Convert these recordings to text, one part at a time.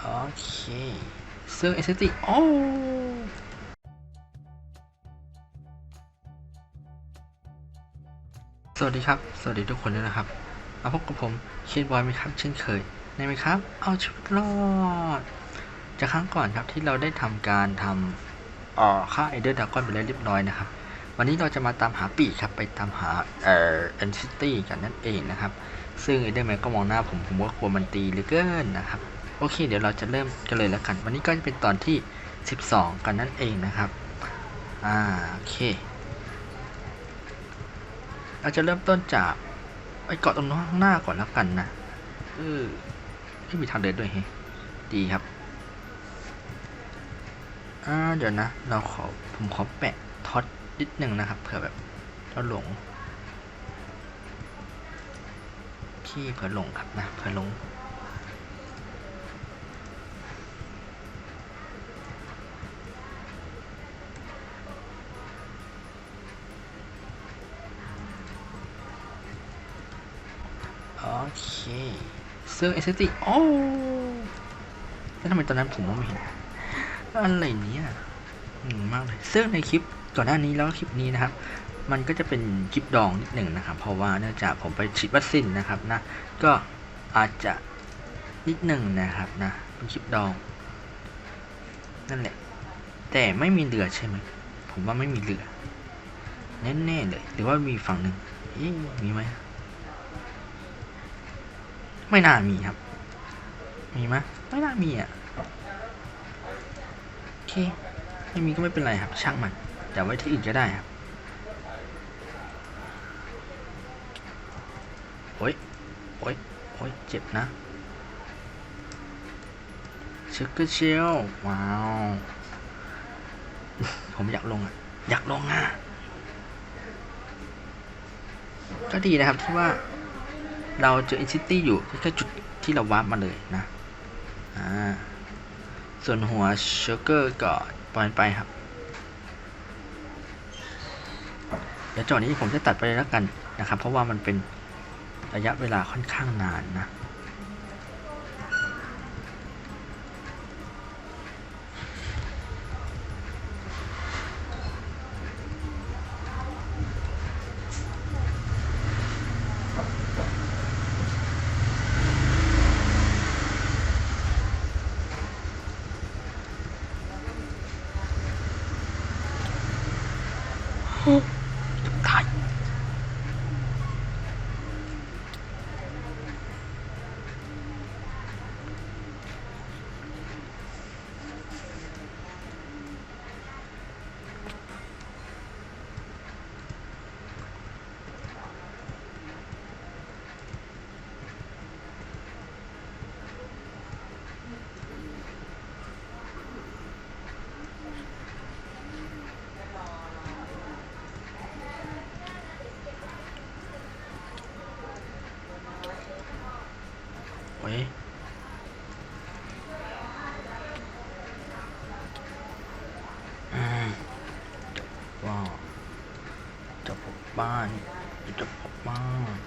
โอเคซึ่งเอสติโอ้สวัสดีครับ สวัสดีทุกคนด้วยนะครับมาพบกับผมเคนบอยไหมครับ เช่นเคยในไหมครับ เอาชีวิตรอด จากครั้งก่อนครับที่เราได้ทำการทำเอ่อค่าเอเดอร์ดากอนไปแล้วเรียบร้อยนะครับ วันนี้เราจะมาตามหาปีครับ ไปตามหาเอ่อแอนซิตี้กันนั่นเองนะครับ ซึ่งเอเดอร์แมนก็มองหน้าผม ผมก็กลัวมันตีเหลือเกินนะครับ โอเค เดี๋ยวเราจะเริ่มกันเลยแล้วกัน วันนี้ก็จะเป็นตอนที่ 12 กันนั่นเองนะครับ อ่า โอเค เราจะเริ่มต้นจากไอ้เกาะตรงข้างหน้าก่อนแล้วกันนะเออไม่มีทางเดินด้วยเฮะดีครับ อ่า เดี๋ยวนะ เราขอ ผมขอแปะท็อตนิดหนึ่งนะครับ เผื่อแบบเราหลงที่เผื่อหลงครับนะ เผื่อหลง เซอร์เอสติโอ้แล้วทำไมตอนนั้นผมมองไม่เห็นอะไรเนี่ยงงมากเลยซึ่งในคลิปก่อนหน้านี้แล้วคลิปนี้นะครับ มันก็จะเป็นคลิปดองนิดหนึ่งนะครับ เพราะว่าเนื่องจากผมไปฉีดวัคซีนนะครับนะ ก็อาจจะนิดหนึ่งนะครับนะเป็นคลิปดอง นั่นแหละ แต่ไม่มีเรือใช่ไหมผมว่าไม่มีเรือแน่ๆเลยหรือว่ามีฝั่งหนึ่งอ๊ะมีไหม ไม่น่ามีครับ มีไหมไม่น่ามีอะโอเคไม่มีก็ไม่เป็นไรครับ ช่างมัน แต่ไว้ที่อื่นก็ได้ครับโอ้ยโอ้ยโอ้ยเจ็บนะเชคเกอร์เชลว้าว ผมอยากลงอะ อยากลงอะก็ดีนะครับที่ว่า เราเจออินซิตี้อยู่แค่จุดที่เราวาร์ปมาเลยนะ อ่า ส่วนหัวเชอร์เกอร์ก็ปล่อยไปครับ เดี๋ยวจอดนี้ผมจะตัดไปแล้วกันนะครับ เพราะว่ามันเป็นระยะเวลาค่อนข้างนานนะ ยอืมว้าวจะพบบ้านจะพบบ้าน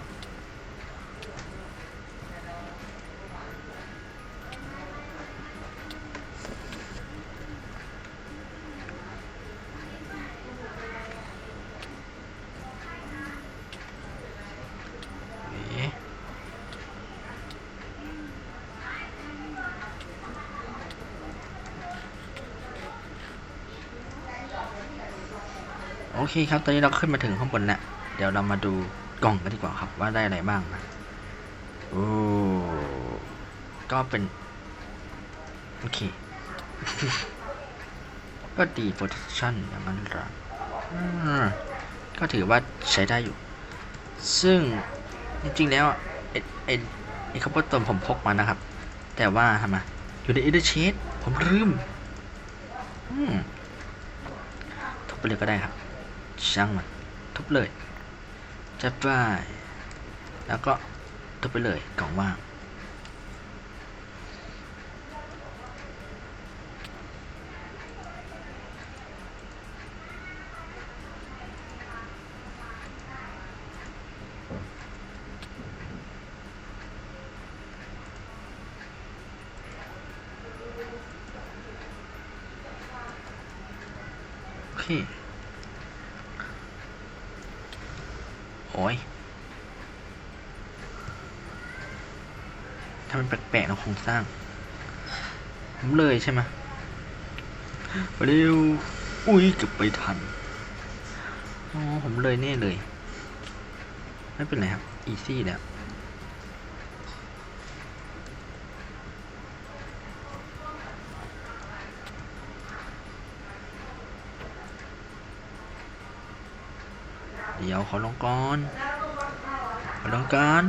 เอ๊ะ โอเคครับ ตอนนี้เราขึ้นมาถึงข้างบนแล้ว เดี๋ยวเรามาดูกล่องกันดีกว่าครับว่าได้อะไรบ้างนะ โอ้ ก็เป็น โอเค ก็ดี protection อย่างนั้นหรอก็ถือว่าใช้ได้อยู่ ซึ่งจริงๆแล้วอะไอ้ไอ้ไอ้ข้าวโพดต้มผมพกมานะครับ แต่ว่าทำไมอยู่ในอินเตอร์เชดผมลืม อืมทุบไปเลยก็ได้ครับ ช่างมันทุบเลยจับไปแล้วก็ทุบไปเลยกล่องว่าง โอ้ยถ้ามันแปลกๆเราคงสร้างผมเลยใช่ไหมเร็ว อุ้ยจะไปทัน อ๋อ ผมเลยแน่เลย ไม่เป็นไรครับ อีซี่แล้ว เดี๋ยว ขอลงก่อนขอลงก่อน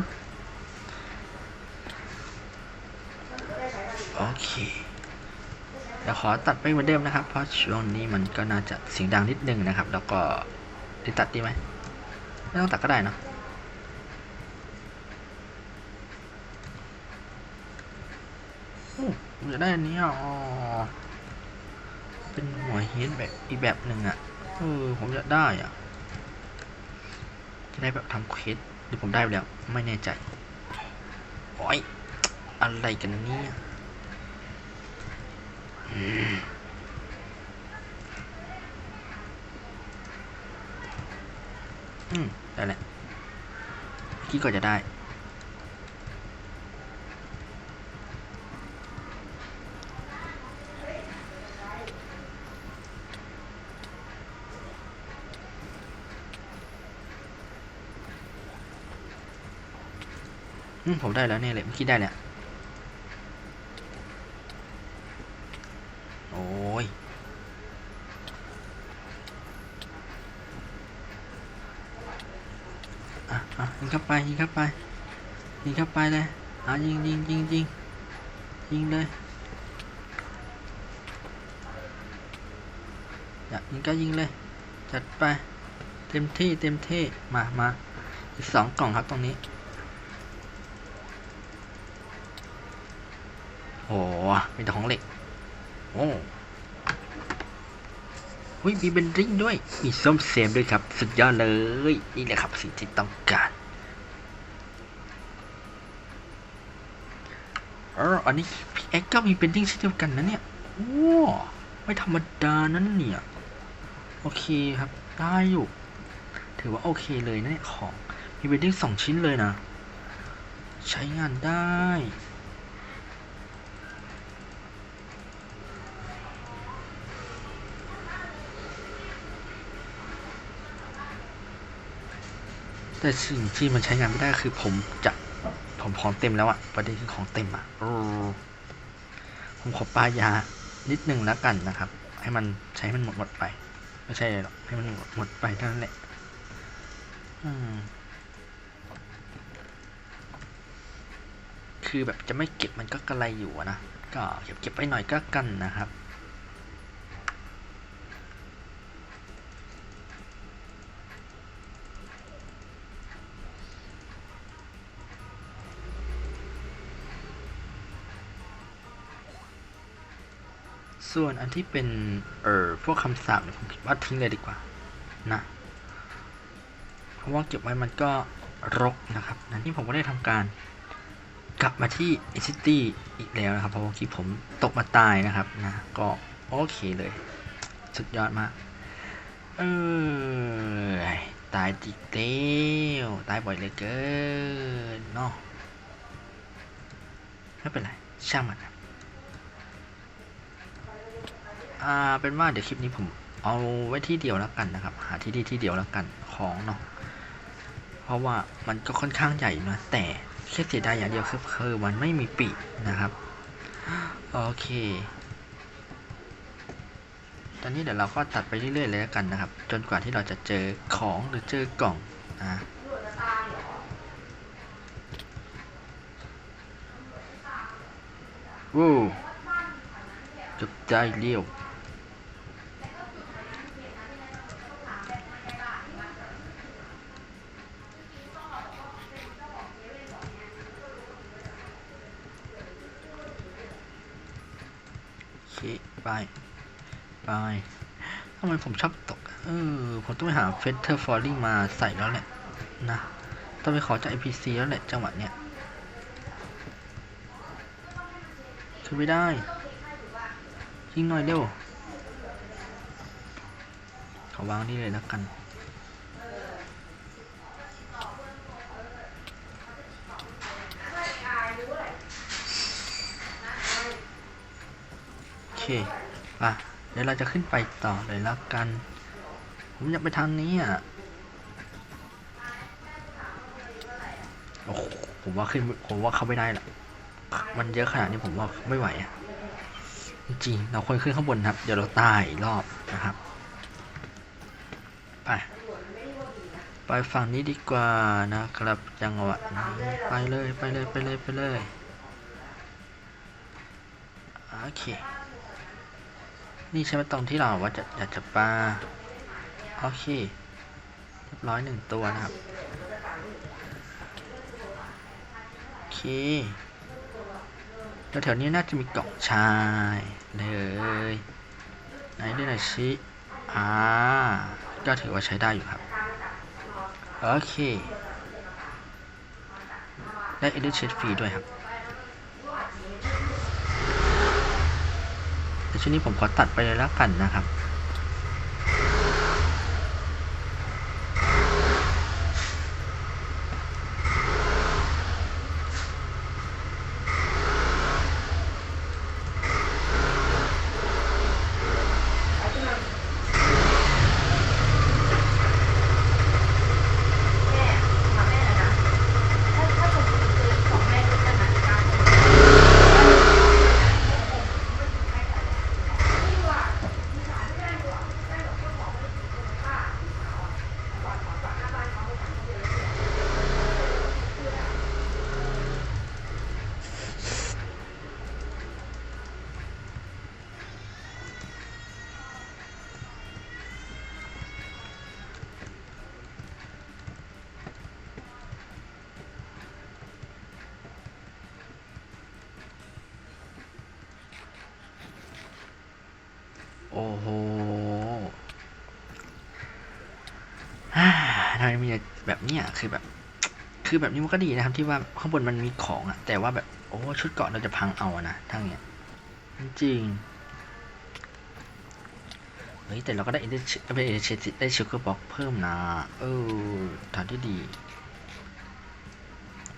โอเคเดี๋ยวขอตัดไปเหมือนเดิมนะครับ เพราะช่วงนี้มันก็น่าจะเสียงดังนิดนึงนะครับ แล้วก็ได้ตัดดีไหมไม่ต้องตัดก็ได้เนอะโอ้ผมจะได้อันนี้อ๋อเป็นหัวเฮดแบบอีกแบบหนึ่งอะเออผมจะได้อะ จะได้แบบทำเควสหรือผมได้ไปแล้ว ไม่แน่ใจโอ้ยอะไรกันเนี่ยอืมได้แหละที่ก็จะได้ ผมได้แล้วเนี่ยเลยเมื่อกี้ได้แล้วโอ้ย อะอะยิงเข้าไปยิงเข้าไปยิงเข้าไปเลยอะยิงยิงยิงยิงยิงเลยอยากยิงก็ยิงเลย จัดไป เต็มที่เต็มที่ มามาอีกสองกล่องครับตรงนี้ โอ้มีแต่ของเหล็ก โอ้หุยมีเบนริงด้วย มีส้มเซมด้วยครับ สุดยอดเลย นี่แหละครับสิ่งที่ต้องการเอออันนี้พี่แอ็กก็มีเบนริงเช่นเดียวกันนะเนี่ย โอ้ ไม่ธรรมดานั้นเนี่ย โอเคครับ ได้อยู่ ถือว่าโอเคเลยนะเนี่ยของ มีเบนริงสองชิ้นเลยนะ ใช้งานได้ แต่สิ่งที่มันใช้งานไม่ได้คือผมจะผมของเต็มแล้วอะประเด็นคือของเต็มอะผมขอปลายานิดนึงแล้วกันนะครับ ให้มันใช้ให้มันหมดหมดไป ไม่ใช่หรอกให้มันหมดหมดไปเท่านั้นแหละอืมคือแบบจะไม่เก็บมันก็กระไรอยู่นะก็เก็บเก็บไปหน่อยก็กันนะครับ ส่วนอันที่เป็น เอ่อ พวกคำสาปเนี่ยผมคิดว่าทิ้งเลยดีกว่า นะ เพราะว่าเก็บไว้มันก็รกนะครับนั้นที่ผมก็ได้ทำการ กลับมาที่เอซิตี้อีกแล้วนะครับ เพราะว่าเมื่อกี้ผมตกมาตายนะครับ นะ ก็โอเคเลย สุดยอดมาก เออตายจิกเต้วตายบ่อยเลยเกินเนาะไม่เป็นไร ช่างมันนะ อ่าเป็นว่าเดี๋ยวคลิปนี้ผมเอาไว้ที่เดียวแล้วกันนะครับ หาที่ที่ที่เดียวแล้วกันของเนาะเพราะว่ามันก็ค่อนข้างใหญ่นะแต่แค่เสียดายอย่างเดียวคือคือมันไม่มีปีกนะครับโอเค ตอนนี้เดี๋ยวเราก็ตัดไปเรื่อยๆเลยแล้วกันนะครับ จนกว่าที่เราจะเจอของหรือเจอกล่องอะวู้จบใจเลี้ยว โอเคไปไปทำไมผมชอบตก เออ ผมต้องไปหาเฟเธอร์ฟอลลิ่งมาใส่แล้วแหละ นะ ต้องไปขอจาก NPC แล้วแหละจังหวะเนี้ยคือไม่ได้ยิงหน่อยเร็ว ขอวางนี่เลยแล้วกัน อเคป่ะ เดี๋ยวเราจะขึ้นไปต่อเลยแล้วกัน ผมอยากไปทางนี้อะ โอ้ผมว่าขึ้น ผมว่าเข้าไม่ได้ละมันเยอะขนาดนี้ผมว่าไม่ไหวอะ จริง เราควรขึ้นข้างบนครับ เดี๋ยวเราตายรอบนะครับ ไป ไปฝั่งนี้ดีกว่านะครับ จังหวะนี้ไปเลย ไปเลย ไปเลย ไปเลย โอเค นี่ใช่ไหมตรงที่เราว่าจะอยากจะปลาโอเคเรียบร้อยหนึ่งตัวนะครับโอเคแล้วแถวนี้น่าจะมีเกาะชายเลยไหนดูหน่อยสิอ่าก็ถือว่าใช้ได้อยู่ครับโอเคได้เอเดอร์เชดฟรีด้วยครับ แต่ช่วงนี้ผมขอตัดไปเลยแล้วกันนะครับ แม่ถามแม่หน่อยนะ ถ้าถ้าผมซื้อของแม่ซื้อกันนะการ โอ้โหฮ่าทำไมมีแบบเนี้ยคือแบบ คือแบบนี้มันก็ดีนะครับ ที่ว่าข้างบนมันมีของอะแต่ว่าแบบโอ้ชุดเกาะเราจะพังเอาอะนะทั้งเนี้ยจริงเฮ้ยแต่เราก็ได้เอเดชไม่เอเดชได้ชูเกอร์บ็อกเพิ่มนะเออทางที่ดี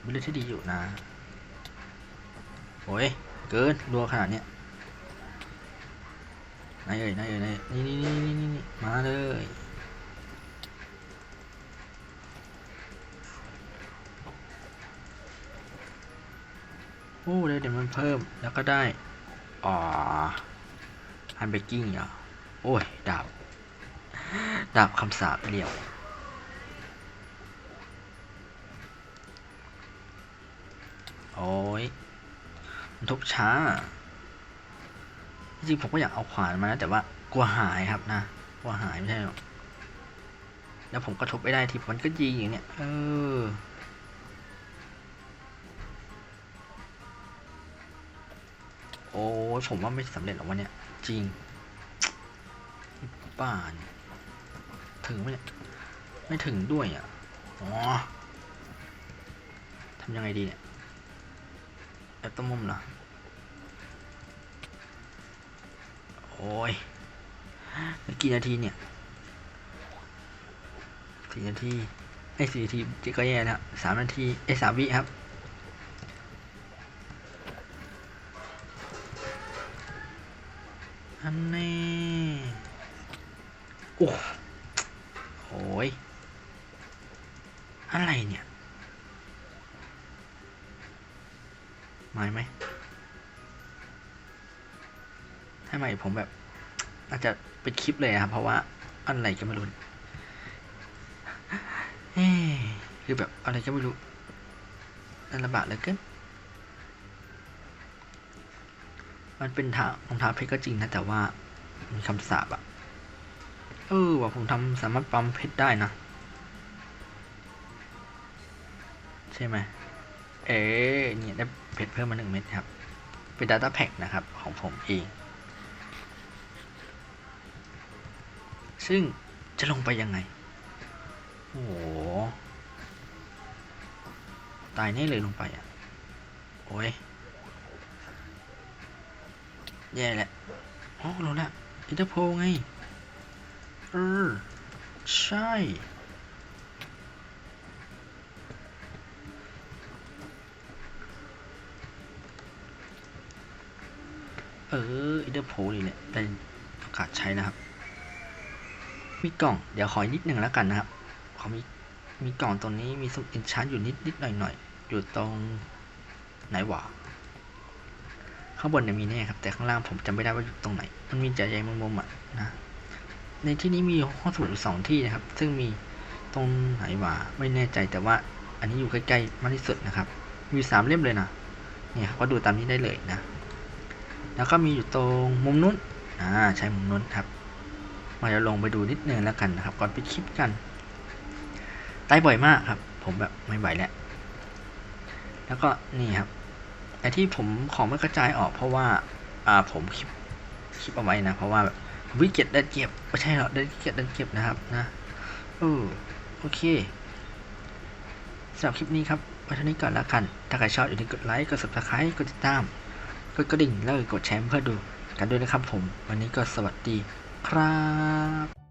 เป็นเรื่องที่ดีอยู่นะโอ้ยเกินรัวขนาดเนี้ย ไหนเอ่ยไหนเอ่ยนี่นี่นี่นี่นี่นี่มาเลยโอ้เลยเดี๋ยวมันเพิ่มแล้วก็ได้ อ๋อฮันเบกกิ้งเหรอโอ้ย ดาบ ดาบคำสาปเหลี่ยว โอ้ย มันทุบช้า จริงผมก็อยากเอาขวานมานะแต่ว่ากลัวหายครับนะกลัวหายไม่ใช่หรอกแล้วผมก็ทุบไม่ได้ทีมันก็ยิงอย่างเนี้ยเออโอ้ผมว่าไม่สำเร็จหรอกวันเนี้ยจริงบ้านถึงไหมเนี่ยไม่ถึงด้วยอะอ๋อทำยังไงดีเนี่ยแอบต้มมุมเหรอ โอ้ยกี่นาทีเนี่ยสี่นาทีไอ้สี่นาทีจ๊ก็แย่แล้วสามนาทีไอ้สามวิครับอันนี้ คลิปเลยครับ เพราะว่าอะไรก็ไม่รู้คือแบบอะไรก็ไม่รู้นั่นลำบากเหลือเกินมันเป็นทางรองเท้าเพชรก็จริงนะ แต่ว่ามีคำสาปอะเออว่าผมทำสามารถปั๊มเพชรได้นะ ใช่ไหมเอ๊เนี่ยได้เพชรเพิ่มมาหนึ่งเม็ดครับ เป็น Data Pack นะครับ ของผมเอง ซึ่งจะลงไปยังไง โอ้โห ตายแน่เลยลงไปอะ โอ้ย แย่แหละอ๋อรู้ละอินเตอร์โพไง เออ ใช่เอออินเตอร์โพนี่แหละได้โอกาสใช้นะครับ มีกล่องเดี๋ยวขออนิดหนึ่งแล้วกันนะครับขอมีมีกล่องตรงนี้มีสมุดอินชานอยู่นิดนิดหน่อยหน่อยอยู่ตรงไหนวะข้างบนเนี่ยมีแน่ครับแต่ข้างล่างผมจำไม่ได้ว่าอยู่ตรงไหน มันมีใจใยมุมมุมๆอะนะในที่นี้มีห้องสมุดอยู่สองที่นะครับ ซึ่งมีตรงไหนวะไม่แน่ใจแต่ว่าอันนี้อยู่ใกล้ๆมากที่สุดนะครับ มีสามเล่มเลยนะเนี่ยครับก็ดูตามนี้ได้เลยนะ แล้วก็มีอยู่ตรงมุมนู้นอ่าใช่มุมนู้นครับ มาจะลงไปดูนิดนึงแล้วกันนะครับ ก่อนไปดคลิปกันตายบ่อยมากครับ ผมแบบไม่ไหวแล้ว แล้วก็นี่ครับไอ้ที่ผมของไม่กระจายออกเพราะว่าอ่าผมคลิปคลิปเอาไว้นะ เพราะว่าแบบวิเก็ตดันเก็บไม่ใช่หรอกดันเก็ตดันเก็บนะครับนะเออโอเคสำหรับคลิปนี้ครับไว้เท่านี้ก่อนแล้วกัน ถ้าใครชอบอย่าลืมกดไลค์ กด subscribe กดติดตาม กดกระดิ่งแล้วก็กดแชร์เพื่อดูกันด้วยนะครับผม วันนี้ก็สวัสดี ครับ